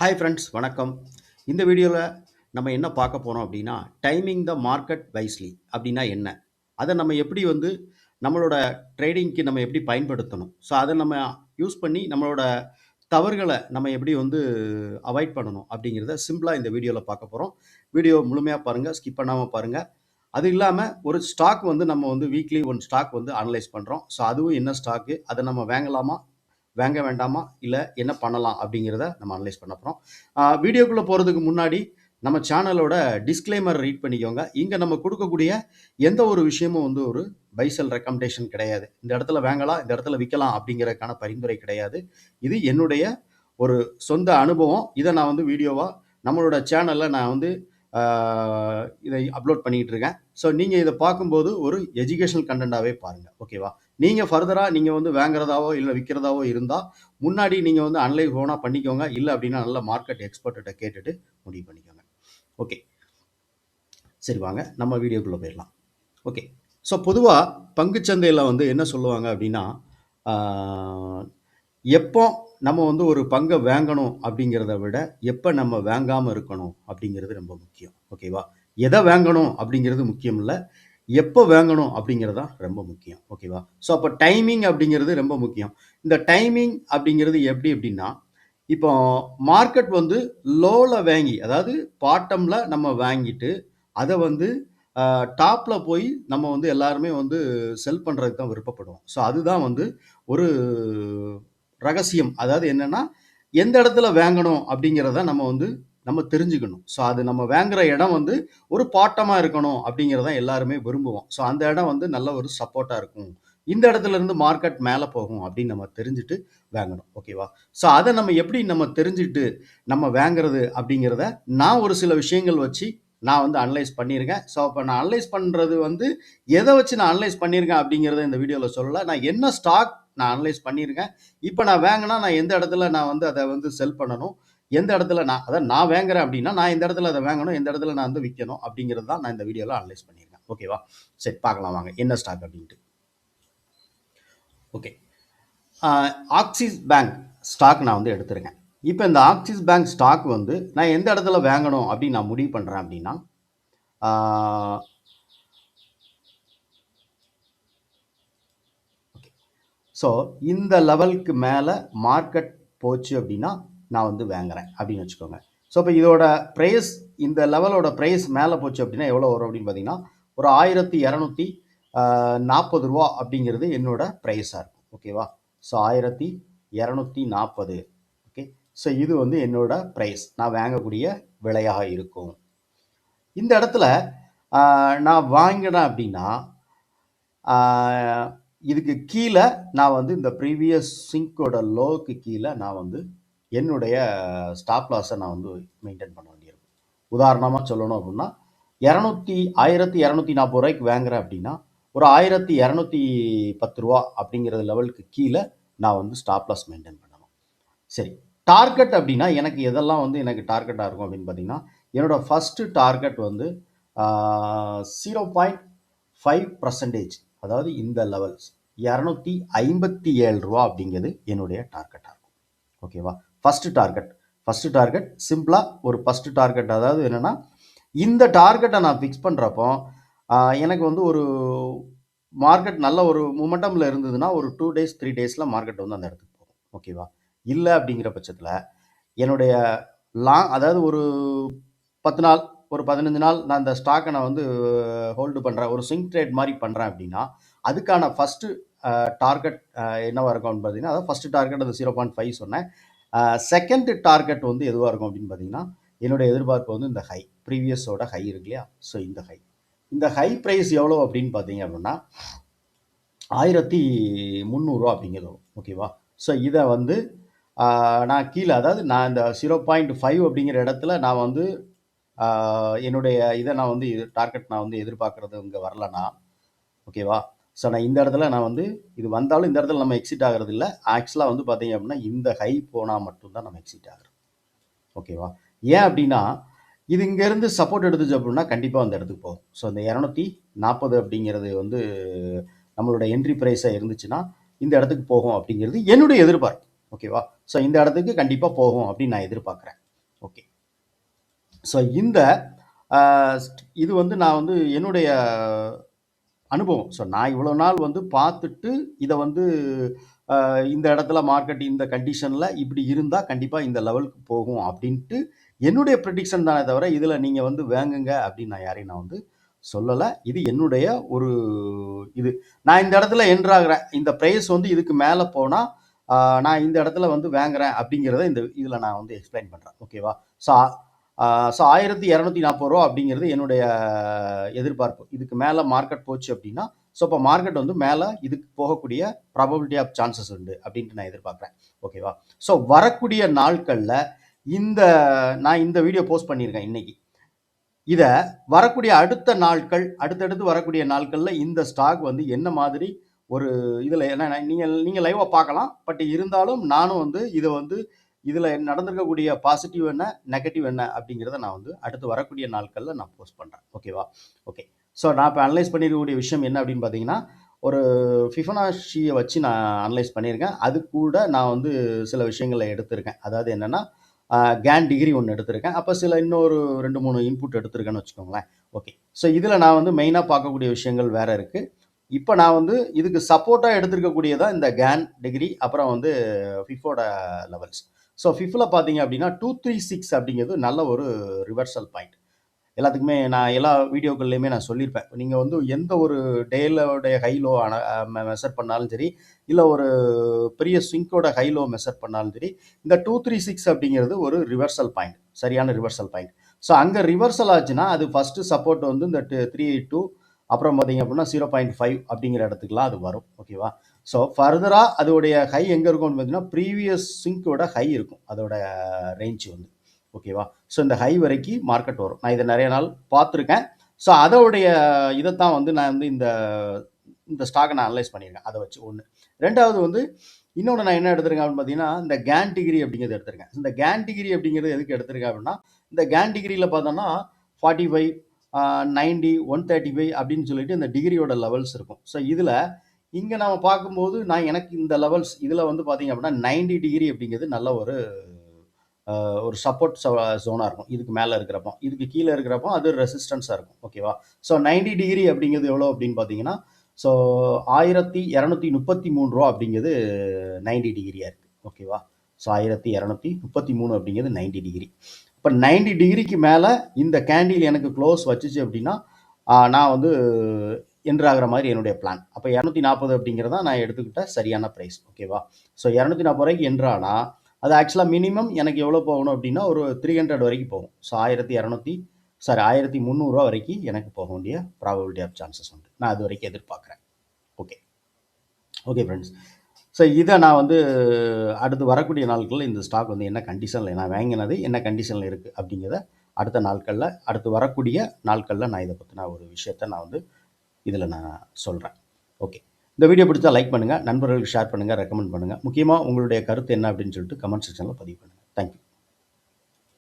Hi friends வணக்கம். இந்த வீடியோவில் நம்ம என்ன பார்க்க போகிறோம் அப்படின்னா டைமிங் த மார்க்கெட் வைஸ்லி அப்படின்னா என்ன? அதை நம்ம எப்படி வந்து நம்மளோட ட்ரேடிங்க்கு நம்ம எப்படி பயன்படுத்தணும்? ஸோ அதை நம்ம யூஸ் பண்ணி நம்மளோட தவறுகளை நம்ம எப்படி வந்து அவாய்ட் பண்ணணும் அப்படிங்கிறத சிம்பிளாக இந்த வீடியோவில் பார்க்க போகிறோம் வீடியோ முழுமையாக பாருங்கள் ஸ்கிப் பண்ணாமல் பாருங்கள் அது இல்லாமல் ஒரு ஸ்டாக் வந்து நம்ம வந்து வீக்லி ஒன் ஸ்டாக் வந்து அனலைஸ் பண்ணுறோம் ஸோ அதுவும் என்ன ஸ்டாக்கு அதை நம்ம வாங்கலாமா? வாங்க வேண்டாமா? இல்லை என்ன பண்ணலாம் அப்படிங்கிறத நம்ம அனலைஸ் பண்ண போகிறோம் வீடியோக்குள்ளே போகிறதுக்கு முன்னாடி நம்ம சேனலோட டிஸ்க்ளைமர் ரீட் பண்ணிக்கோங்க. இங்கே நம்ம கொடுக்கக்கூடிய எந்த ஒரு விஷயமும் வந்து ஒரு பைசல் ரெக்கமெண்டேஷன் கிடையாது. இந்த இடத்துல வாங்கலாம் இந்த இடத்துல விற்கலாம் அப்படிங்கிறதுக்கான பரிந்துரை கிடையாது. இது என்னுடைய ஒரு சொந்த அனுபவம். இதை நான் வந்து வீடியோவாக நம்மளோட சேனலில் நான் வந்து இதை அப்லோட் பண்ணிக்கிட்டு இருக்கேன் ஸோ நீங்கள் இதை பார்க்கும்போது ஒரு எஜுகேஷனல் கண்டென்ட்டாகவே பாருங்கள் ஓகேவா நீங்கள் ஃபர்தராக நீங்கள் வந்து வாங்குறதாவோ இல்லை விற்கிறதாவோ இருந்தால் முன்னாடி நீங்கள் வந்து அனலைஸ் ஓனாக பண்ணிக்கோங்க. இல்லை அப்படின்னா நல்ல மார்க்கெட் எக்ஸ்பர்ட்டை கேட்டுட்டு முடிவு பண்ணிக்கோங்க. ஓகே சரி வாங்க. நம்ம வீடியோக்குள்ளே போயிடலாம். ஓகே ஸோ பொதுவாக பங்குச்சந்தையில் வந்து என்ன சொல்லுவாங்க அப்படின்னா எப்போ நம்ம வந்து ஒரு பங்கை வாங்கணும் அப்படிங்கிறத விட எப்போ நம்ம வாங்காமல் இருக்கணும் அப்படிங்கிறது ரொம்ப முக்கியம். ஓகேவா எதை வாங்கணும் அப்படிங்கிறது முக்கியம் இல்லை. எப்போ வாங்கணும் அப்படிங்கிறது தான் ரொம்ப முக்கியம். ஓகேவா ஸோ அப்போ டைமிங் அப்படிங்கிறது ரொம்ப முக்கியம். இந்த டைமிங் அப்படிங்கிறது எப்படி அப்படின்னா இப்போ மார்க்கெட் வந்து லோவில் வாங்கி அதாவது பாட்டமில் நம்ம வாங்கிட்டு அதை வந்து டாப்பில் போய் நம்ம வந்து எல்லாருமே வந்து செல் பண்ணுறதுக்கு தான் விருப்பப்படுவோம். ஸோ அதுதான் வந்து ஒரு ரகசியம். அதாவது என்னன்னா எந்த இடத்துல வாங்கணும் அப்படிங்கிறத நம்ம வந்து நம்ம தெரிஞ்சுக்கணும். ஸோ அது நம்ம வாங்குற இடம் வந்து ஒரு பாட்டமாக இருக்கணும் அப்படிங்கிறத எல்லாருமே விரும்புவோம். ஸோ அந்த இடம் வந்து நல்ல ஒரு சப்போர்ட்டாக இருக்கும். இந்த இடத்துல இருந்து மார்க்கெட் மேலே போகும் அப்படின்னு நம்ம தெரிஞ்சுட்டு வாங்கணும். ஓகேவா ஸோ அதை நம்ம எப்படி நம்ம தெரிஞ்சுட்டு நம்ம வாங்குறது அப்படிங்கிறத நான் ஒரு சில விஷயங்கள் வச்சு நான் வந்து அனலைஸ் பண்ணியிருக்கேன். ஸோ அப்போ நான் அனலைஸ் பண்ணுறது வந்து எதை வச்சு நான் அனலைஸ் பண்ணியிருக்கேன் அப்படிங்கிறத இந்த வீடியோவில் சொல்லலை. நான் என்ன ஸ்டாக் நான் அனலைஸ் பண்ணியிருக்கேன். இப்போ நான் வாங்கினா நான் எந்த இடத்துல நான் வந்து அதை வந்து செல் பண்ணணும்? எந்த இடத்துல நான் அதான் நான் வாங்குறேன் அப்படின்னா நான் இந்த இடத்துல அதை வாங்கணும் எந்த இடத்துல நான் வந்து விற்கணும் அப்படிங்கிறது தான் நான் இந்த வீடியோவில் அனலைஸ் பண்ணியிருக்கேன். ஓகேவா சரி பார்க்கலாம் வாங்க. என்ன ஸ்டாக் அப்படின்ட்டு. ஓகே ஆக்சிஸ் பேங்க் ஸ்டாக் நான் வந்து எடுத்திருக்கேன். இப்போ இந்த ஆக்சிஸ் பேங்க் ஸ்டாக் வந்து நான் எந்த இடத்துல வாங்கணும் அப்படின்னு நான் முடிவு பண்ணுறேன் அப்படின்னா ஸோ இந்த லெவலுக்கு மேலே மார்க்கெட் போச்சு அப்படின்னா நான் வந்து வாங்குறேன் அப்படின்னு வச்சுக்கோங்க. ஸோ இப்போ இதோட ப்ரைஸ் இந்த லெவலோட ப்ரைஸ் மேலே போச்சு அப்படின்னா எவ்வளோ வரும் அப்படின்னு பார்த்தீங்கன்னா ஒரு ஆயிரத்தி இரநூத்தி நாற்பது ரூபா அப்படிங்கிறது என்னோட ப்ரைஸாக இருக்கும். ஓகேவா ஸோ ஆயிரத்தி இரநூத்தி நாற்பது. ஓகே ஸோ இது வந்து என்னோட ப்ரைஸ் நான் வாங்கக்கூடிய விலையாக இருக்கும். இந்த இடத்துல நான் வாங்கினேன் அப்படின்னா இதுக்கு கீழே நான் வந்து இந்த ப்ரீவியஸ் சிங்கோட லோவுக்கு கீழே நான் வந்து என்னுடைய ஸ்டாப் லாஸை நான் வந்து மெயின்டைன் பண்ண வேண்டியிருக்கும். உதாரணமாக சொல்லணும் அப்படின்னா இரநூத்தி ஆயிரத்தி இரநூத்தி நாற்பது ரூபாய்க்கு வாங்குறேன் அப்படின்னா ஒரு ஆயிரத்தி இரநூத்தி பத்து ரூபா அப்படிங்கிற லெவலுக்கு கீழே நான் வந்து ஸ்டாப் லாஸ் மெயின்டைன் பண்ணணும். சரி டார்கெட் அப்படின்னா எனக்கு எதெல்லாம் வந்து எனக்கு டார்கெட்டாக இருக்கும் அப்படின்னு பார்த்தீங்கன்னா என்னோடய ஃபஸ்ட்டு டார்கெட் வந்து ஜீரோ பாயிண்ட் ஃபைவ் பர்சன்டேஜ் அதாவது இந்த லெவல்ஸ் இரநூத்தி ஐம்பத்தி ஏழு ரூபா அப்படிங்கிறது என்னுடைய டார்கெட்டாக இருக்கும். ஓகேவா ஃபஸ்ட்டு டார்கெட் ஃபஸ்ட்டு டார்கெட் சிம்பிளாக ஒரு ஃபஸ்ட்டு டார்கெட் அதாவது என்னென்னா இந்த டார்கெட்டை நான் ஃபிக்ஸ் பண்ணுறப்போ எனக்கு வந்து ஒரு மார்க்கெட் நல்ல ஒரு மூமெண்டமில் இருந்ததுன்னா ஒரு டூ டேஸ் த்ரீ டேஸில் மார்க்கெட் வந்து அந்த இடத்துக்கு போகும். ஓகேவா இல்லை அப்படிங்கிற பட்சத்தில் என்னுடைய லாங் அதாவது ஒரு பத்து நாள் ஒரு பதினஞ்சு நாள் நான் இந்த ஸ்டாக்கை நான் வந்து ஹோல்டு பண்ணுறேன் ஒரு ஸ்விங் ட்ரேட் மாதிரி பண்ணுறேன் அப்படின்னா அதுக்கான ஃபஸ்ட்டு டார்கெட் என்னவாக இருக்கும் அப்படின்னு பார்த்தீங்கன்னா அதாவது ஃபஸ்ட்டு டார்கெட் அந்த ஜீரோ பாயிண்ட் ஃபைவ் சொன்னேன். செகண்ட் டார்கெட் வந்து எதுவாக இருக்கும் அப்படின்னு பார்த்தீங்கன்னா என்னுடைய எதிர்பார்ப்பு வந்து இந்த ஹை ப்ரீவியஸோட ஹை இருக்கு இல்லையா? ஸோ இந்த ஹை இந்த ஹை ப்ரைஸ் எவ்வளோ அப்படின்னு பார்த்தீங்க அப்படின்னா ஆயிரத்தி முந்நூறுரூவா அப்படிங்கிறது ஓகேவா ஸோ இதை வந்து நான் கீழே அதாவது நான் இந்த ஜீரோ பாயிண்ட் ஃபைவ் அப்படிங்கிற இடத்துல நான் வந்து என்னுடைய இதை நான் வந்து இது டார்கெட் நான் வந்து எதிர்பார்க்குறது இங்கே வரலனா ஓகேவா ஸோ நான் இந்த இடத்துல நான் வந்து இது வந்தாலும் இந்த இடத்துல நம்ம எக்ஸிட் ஆகிறது இல்லை. ஆக்சுவலாக வந்து பார்த்தீங்க அப்படின்னா இந்த ஹை போனால் மட்டும்தான் நம்ம எக்ஸிட் ஆகிறது. ஓகேவா ஏன் அப்படின்னா இது இங்கேருந்து சப்போர்ட் எடுத்துச்சு அப்படின்னா கண்டிப்பாக அந்த இடத்துக்கு போகும். ஸோ இந்த இரநூத்தி நாற்பது அப்படிங்கிறது வந்து நம்மளோட என்ட்ரி ப்ரைஸாக இருந்துச்சுன்னா இந்த இடத்துக்கு போகும் அப்படிங்கிறது என்னுடைய எதிர்பார்ப்பு. ஓகேவா ஸோ இந்த இடத்துக்கு கண்டிப்பாக போகும் அப்படின்னு நான் எதிர்பார்க்குறேன். ஸோ இந்த இது வந்து நான் வந்து என்னுடைய அனுபவம். ஸோ நான் இவ்வளோ நாள் வந்து பார்த்துட்டு இதை வந்து இந்த இடத்துல மார்க்கெட் இந்த கண்டிஷனில் இப்படி இருந்தால் கண்டிப்பாக இந்த லெவலுக்கு போகும் அப்படின்ட்டு என்னுடைய ப்ரெடிக்ஷன் தானே தவிர இதில் நீங்கள் வந்து வாங்குங்க அப்படின்னு நான் யாரையும் நான் வந்து சொல்லலை. இது என்னுடைய ஒரு இது. நான் இந்த இடத்துல என்ட்ராகிறேன் இந்த ப்ரைஸ் வந்து இதுக்கு மேலே போனால் நான் இந்த இடத்துல வந்து வாங்குறேன் அப்படிங்கிறத இந்த இதில் நான் வந்து எக்ஸ்பிளைன் பண்ணுறேன் ஓகேவா ஸோ ஸோ ஆயிரத்தி இரநூத்தி நாற்பது ரூபா அப்படிங்கிறது என்னுடைய எதிர்பார்ப்பு. இதுக்கு மேலே மார்க்கெட் போச்சு அப்படின்னா ஸோ இப்போ மார்க்கெட் வந்து மேலே இதுக்கு போகக்கூடிய ப்ராபபிலிட்டி ஆஃப் சான்சஸ் உண்டு அப்படின்ட்டு நான் எதிர்பார்க்குறேன். ஓகேவா ஸோ வரக்கூடிய நாட்களில் இந்த நான் இந்த வீடியோ போஸ்ட் பண்ணியிருக்கேன் இன்னைக்கு. இதை வரக்கூடிய அடுத்த நாட்கள் அடுத்தடுத்து வரக்கூடிய நாட்களில் இந்த ஸ்டாக் வந்து என்ன மாதிரி ஒரு இதில் என்ன நீங்கள் நீங்கள் லைவாக பார்க்கலாம் பட் இருந்தாலும் நானும் வந்து இதை வந்து இதில் நடந்திருக்கக்கூடிய பாசிட்டிவ் என்ன நெகட்டிவ் என்ன அப்படிங்கிறத நான் வந்து அடுத்து வரக்கூடிய நாட்களில் நான் போஸ்ட் பண்ணுறேன் ஓகேவா ஓகே ஸோ நான் இப்போ அனலைஸ் பண்ணியிருக்கக்கூடிய விஷயம் என்ன அப்படின்னு பார்த்தீங்கன்னா ஒரு ஃபிஃபனாஷியை வச்சு நான் அனலைஸ் பண்ணியிருக்கேன். அது கூட நான் வந்து சில விஷயங்களை எடுத்திருக்கேன். அதாவது என்னென்னா கேன் டிகிரி ஒன்று எடுத்திருக்கேன். அப்போ சில இன்னொரு ரெண்டு மூணு இன்புட் எடுத்திருக்கேன்னு வச்சுக்கோங்களேன். ஓகே ஸோ இதில் நான் வந்து மெயினாக பார்க்கக்கூடிய விஷயங்கள் வேறு இருக்குது இப்போ நான் வந்து இதுக்கு சப்போர்ட்டாக எடுத்திருக்கக்கூடியதான் இந்த கேன் டிகிரி அப்புறம் வந்து ஃபிஃபோட லெவல்ஸ் ஸோ ஃபிஃப்டில் பார்த்தீங்க அப்படின்னா டூ த்ரீ சிக்ஸ் அப்படிங்கிறது நல்ல ஒரு ரிவர்சல் பாயிண்ட் எல்லாத்துக்குமே நான் எல்லா வீடியோக்கள்லையுமே நான் சொல்லியிருப்பேன். நீங்கள் வந்து எந்த ஒரு டேலோடைய ஹைலோ மெஷர் பண்ணாலும் சரி இல்லை ஒரு பெரிய ஸ்விங்கோட ஹைலோ மெஷர் பண்ணாலும் சரி இந்த டூ த்ரீ சிக்ஸ் அப்படிங்கிறது ஒரு ரிவர்சல் பாயிண்ட் சரியான ரிவர்சல் பாயிண்ட் ஸோ அங்கே ரிவர்சல் ஆச்சுன்னா அது ஃபஸ்ட்டு சப்போர்ட் வந்து இந்த த்ரீ எயிட் டூ அப்புறம் பார்த்தீங்க அப்படின்னா ஜீரோ பாயிண்ட் ஃபைவ் அப்படிங்கிற இடத்துக்குலாம் அது வரும் ஓகேவா ஸோ ஃபர்தராக அதோடைய ஹை எங்கே இருக்கும்னு பார்த்தீங்கன்னா ப்ரீவியஸ் சிங்கோட ஹை இருக்கும் அதோட ரேஞ்ச் வந்து ஓகேவா ஸோ இந்த ஹை வரைக்கும் மார்க்கெட் வரும். நான் இதை நிறைய நாள் பார்த்துருக்கேன். ஸோ அதோடைய இதைத்தான் வந்து நான் வந்து இந்த இந்த ஸ்டாக்கை நான் அனலைஸ் பண்ணியிருக்கேன் அதை வச்சு ஒன்று ரெண்டாவது வந்து இன்னொன்று நான் என்ன எடுத்திருக்கேன் அப்படின்னு பார்த்தீங்கன்னா இந்த கேன் டிகிரி அப்படிங்கிறது எடுத்திருக்கேன். இந்த கேன் டிகிரி அப்படிங்கிறது எதுக்கு எடுத்திருக்கேன் அப்படின்னா இந்த கேன் டிகிரியில் பார்த்தோன்னா forty five ninety one thirty five அப்படின்னு சொல்லிட்டு இந்த டிகிரியோட லெவல்ஸ் இருக்கும். ஸோ இதில் இங்கே நம்ம பார்க்கும்போது நான் எனக்கு இந்த லெவல்ஸ் இதில் வந்து பார்த்தீங்க அப்படின்னா நைன்டி டிகிரி அப்படிங்கிறது நல்ல ஒரு ஒரு சப்போர்ட் ஜோனாக இருக்கும். இதுக்கு மேலே இருக்கிறப்போ இதுக்கு கீழே இருக்கிறப்போ அது ரெசிஸ்டன்ஸாக இருக்கும். ஓகேவா ஸோ நைன்டி டிகிரி அப்படிங்கிறது எவ்வளோ அப்படின்னு பார்த்தீங்கன்னா ஸோ ஆயிரத்தி இரநூத்தி முப்பத்தி மூணு ரூபா அப்படிங்கிறது நைன்டி டிகிரியாக இருக்குது ஓகேவா ஸோ ஆயிரத்தி இரநூத்தி முப்பத்தி மூணு அப்படிங்கிறது நைன்டி டிகிரி. இப்போ நைன்டி டிகிரிக்கு மேலே இந்த கேண்டில் எனக்கு க்ளோஸ் வச்சுச்சு அப்படின்னா நான் வந்து என்ட்ராகிற மாதிரி என்னுடைய பிளான் அப்போ இரநூத்தி நாற்பது அப்படிங்கிறதா நான் எடுத்துக்கிட்ட சரியான ப்ரைஸ் ஓகேவா ஸோ இரநூத்தி நாற்பது ரூபாய்க்கு என்ட்ரானா அது ஆக்சுவலாக மினிமம் எனக்கு எவ்வளோ போகணும் அப்படின்னா ஒரு த்ரீ ஹண்ட்ரட் வரைக்கும் போகும். ஸோ ஆயிரத்தி இரநூத்தி சாரி ஆயிரத்தி முந்நூறுரூவா வரைக்கும் எனக்கு போக வேண்டிய ப்ராபபிலிட்டி ஆஃப் சான்சஸ் உண்டு. நான் அது வரைக்கும் எதிர்பார்க்குறேன். ஓகே ஓகே ஃப்ரெண்ட்ஸ் ஸோ இதை நான் வந்து அடுத்து வரக்கூடிய நாட்களில் இந்த ஸ்டாக் வந்து என்ன கண்டிஷனில் நான் வாங்கினது என்ன கண்டிஷனில் இருக்குது அப்படிங்கிறத அடுத்த நாட்களில் அடுத்து வரக்கூடிய நாட்களில் நான் இதை பற்றின ஒரு விஷயத்த நான் வந்து இதில் நான் சொல்கிறேன் ஓகே இந்த வீடியோ பிடிச்சா லைக் பண்ணுங்கள் நண்பர்களுக்கு ஷேர் பண்ணுங்கள் ரெக்கமெண்ட் பண்ணுங்கள் முக்கியமாக உங்களுடைய கருத்து என்ன அப்படின்னு சொல்லிட்டு கமெண்ட் செக்ஷனில் பதிவு பண்ணுங்கள் தேங்க்யூ